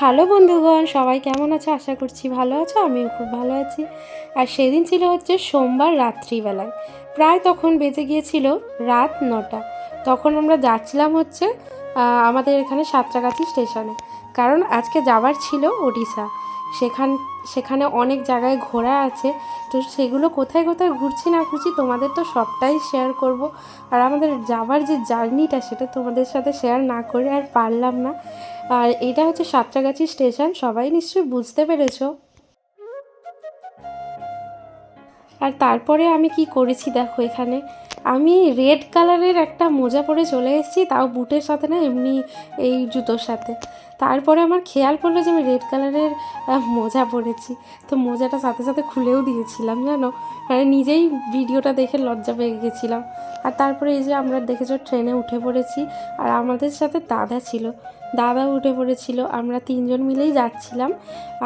Hello বন্ধুগণ, সবাই কেমন আছো? আশা করছি ভালো আছো, আমিও খুব ভালো আছি। আর সেদিন ছিল হচ্ছে সোমবার রাত্রিবেলায়। প্রায় তখন বেজে গিয়েছিল রাত নটা। তখন আমরা যাচ্ছিলাম হচ্ছে আমাদের এখানে সাতটাগাছি স্টেশনে। কারণ আজকে যাবার ছিল ওড়িশা। সেখান, সেখানে অনেক জায়গায় ঘোরা আছে। তো সেগুলো কোথায় কোথায় ঘুরছি না ঘুরছি তোমাদের তো সবটাই শেয়ার করব। আর আমাদের যাবার যে জার্নিটা সেটা তোমাদের সাথে শেয়ার না করে আর পারলাম না। আর এটা হচ্ছে সাতরাগাছি স্টেশন সবাই নিশ্চয়ই বুঝতে পেরেছ। আর তারপরে আমি কি করেছি দেখো এখানে? আমি রেড কালারের একটা মোজা পরে চলে এসেছি, তাও বুটের সাথে না, এমনি এই জুতোর সাথে। তারপরে আমার খেয়াল পড়ল যে আমি রেড কালারের মোজা পরেছি। তো মোজাটা সাথে সাথে খুলেও দিয়েছিলাম, জানো? মানে নিজেই ভিডিওটা দেখে লজ্জা পেয়ে গেছিলাম। আর তারপরে এই যে আমরা দেখেছ ট্রেনে উঠে পড়েছি, আর আমাদের সাথে দাদা ছিল। দাদা উঠে পড়েছিল, আমরা তিনজন মিলেই যাচ্ছিলাম।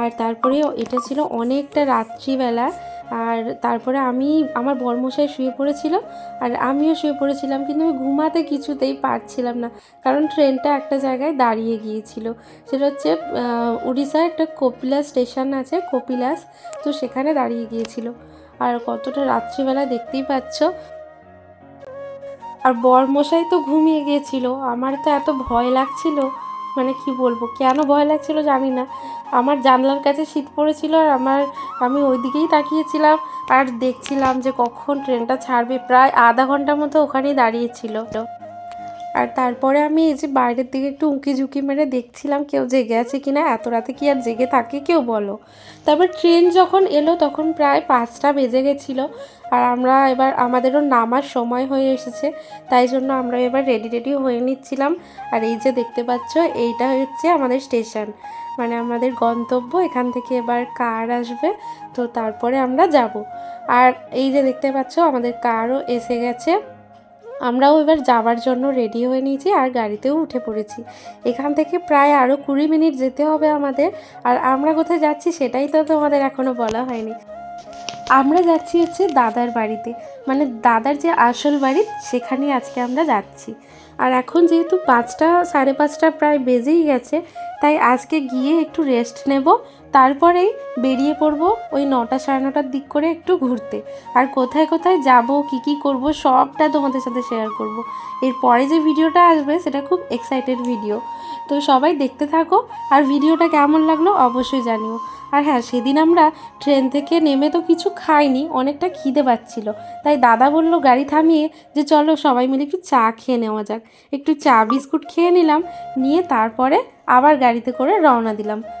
আর তারপরে এটা ছিল অনেকটা রাত্রিবেলা। আর তারপরে আমি, আমার বর্মশাই শুয়ে পড়েছিল আর আমিও শুয়ে পড়েছিলাম কিন্তু আমি ঘুমাতে কিছুতেই পারছিলাম না। কারণ ট্রেনটা একটা জায়গায় দাঁড়িয়ে গিয়েছিল। সেটা হচ্ছে উড়িষ্যার একটা কপিলাস স্টেশন আছে, কপিলাস, তো সেখানে দাঁড়িয়ে গিয়েছিল। আর কতটা রাত্রিবেলা দেখতেই পাচ্ছ। আর বরমশাই তো ঘুমিয়ে গিয়েছিল। আমার তো এত ভয় লাগছিল। মানে কি বলব? কেন ভয় লাগছিল জানি না। আমার জানলার কাছে শীত পড়েছিল আর আমার, আমি ওই দিকেই তাকিয়েছিলাম আর দেখছিলাম যে কখন ট্রেনটা ছাড়বে। প্রায় আধা ঘণ্টার মতো ওখানেই দাঁড়িয়েছিল আর তারপরে আমি এই যে বাইরের দিকে একটু উঁকি ঝুঁকি মেরে দেখছিলাম কেউ জেগে আছে কিনা, এত রাতে কি আর জেগে থাকে কেউ বলো। তারপর ট্রেন যখন এলো তখন প্রায় পাঁচটা বেজে গেছিল আর আমরা এবার, আমাদেরও নামার সময় হয়ে এসেছে, তাই জন্য আমরা এবার রেডি রেডি হয়ে নিচ্ছিলাম। আর এই যে দেখতে পাচ্ছ, এইটা হচ্ছে আমাদের স্টেশন। মানে আমাদের গন্তব্য, এখান থেকে এবার কার আসবে, তো তারপরে আমরা যাব। আর এই যে দেখতে পাচ্ছ, আমাদের কারও এসে গেছে। আমরাও এবার যাওয়ার জন্য রেডি হয়ে নিয়েছি আর গাড়িতেও উঠে পড়েছি। এখান থেকে প্রায় আরও কুড়ি মিনিট যেতে হবে আমাদের। আর আমরা কোথায় যাচ্ছি সেটাই তো তোমাদের এখনও বলা হয়নি। আমরা যাচ্ছি হচ্ছে দাদার বাড়িতে। মানে দাদার যে আসল বাড়ি, সেখানে আজকে আমরা যাচ্ছি। আর এখন যেহেতু পাঁচটা, সাড়ে পাঁচটা প্রায় বেজেই গেছে, তাই আজকে গিয়ে একটু রেস্ট নেব। তারপরেই বেরিয়ে পড়ব ওই নটা সাড়ে নটার দিক করে একটু ঘুরতে। আর কোথায় কোথায় যাব, কি কি করব, সবটা তোমাদের সাথে শেয়ার করব। এরপরে যে ভিডিওটা আসবে, সেটা খুব এক্সাইটেড ভিডিও তো সবাই দেখতে থাকো, আর ভিডিওটা কেমন লাগল অবশ্যই জানিও। আর হ্যাঁ সেদিন আমরা ট্রেন থেকে নেমে তো কিছু খাইনি, অনেকটা খিদে পাচ্ছিল। তাই দাদা বলল গাড়ি থামিয়ে যে চলো সবাই মিলে একটু চা খেয়ে নেওয়া যাক। একটু চা বিস্কুট খেয়ে নিলাম, নিয়ে তারপরে আবার গাড়িতে করে রওনা দিলাম।